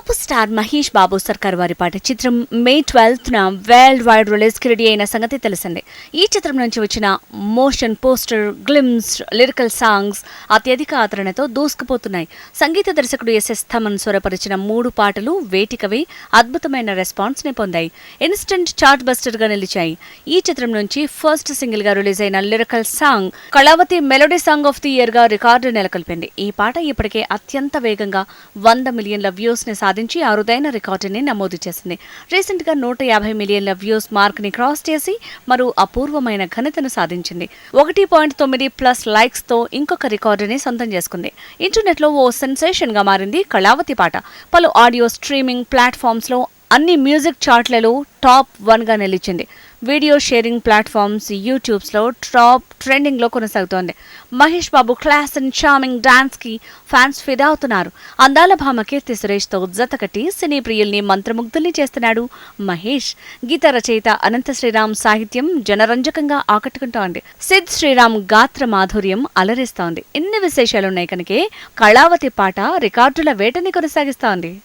Super star Mahesh Babu సర్కార్ వారి పాట చిత్రం May twelfth న వరల్డ్ వైడ్ రిలీజ్కి రెడీ అయిన సంగతి తెలిసిందే. ఈ చిత్రం నుంచి వచ్చిన motion poster glimpse lyrical songs అత్యధిక ఆదరణతో దూసుకుపోతున్నాయి. సంగీత దర్శకుడు ఎస్ఎస్ థమన్ స్వరపరిచిన మూడు పాటలు వేటికవే అద్భుతమైన రెస్పాన్స్ని పొందాయి. ఇన్స్టెంట్ చార్ట్ బస్టర్గా నిలిచాయి. ఈ చిత్రం నుంచి ఫస్ట్ సింగిల్గా రిలీజ్ అయిన lyrical song Kalaavathi melody song of the ఇయర్గా record నెలకొల్పింది. ఈ పాట ఇప్పటికే అత్యంత వేగంగా వంద మిలియన్ల వ్యూస్ని సాధించి అరుదైన రికార్డుని నమోదు చేసింది. రీసెంట్గా నూట యాభై మిలియన్ల వ్యూస్ మార్క్ని క్రాస్ చేసి మరో అపూర్వమైన ఘనతను సాధించింది. ఒకటి పాయింట్ తొమ్మిది ప్లస్ లైక్స్తో ఇంకొక రికార్డుని సొంతం చేసుకుంది. ఇంటర్నెట్లో ఓ సెన్సేషన్గా మారింది కళావతి పాట. పలు ఆడియో స్ట్రీమింగ్ ప్లాట్ఫామ్స్లో అన్ని మ్యూజిక్ చార్ట్లలో టాప్ వన్గా నిలిచింది. వీడియో షేరింగ్ ప్లాట్ఫామ్స్ యూట్యూబ్స్లో టాప్ ట్రెండింగ్లో కొనసాగుతోంది. Mahesh Babu class and charming డాన్స్కి fans ఫిదా అవుతున్నారు. అందాల భామ కీర్తి సురేష్తో జతకట్టి సినీ ప్రియుల్ని మంత్రముగ్ధుల్ని చేస్తున్నాడు మహేష్. గీత రచయిత అనంత శ్రీరామ్ సాహిత్యం జనరంజకంగా ఆకట్టుకుంటోంది. సిద్ శ్రీరామ్ గాత్ర మాధుర్యం అలరిస్తోంది. ఇన్ని విశేషాలున్నాయి కనుకే కళావతి పాట రికార్డుల వేటని కొనసాగిస్తోంది.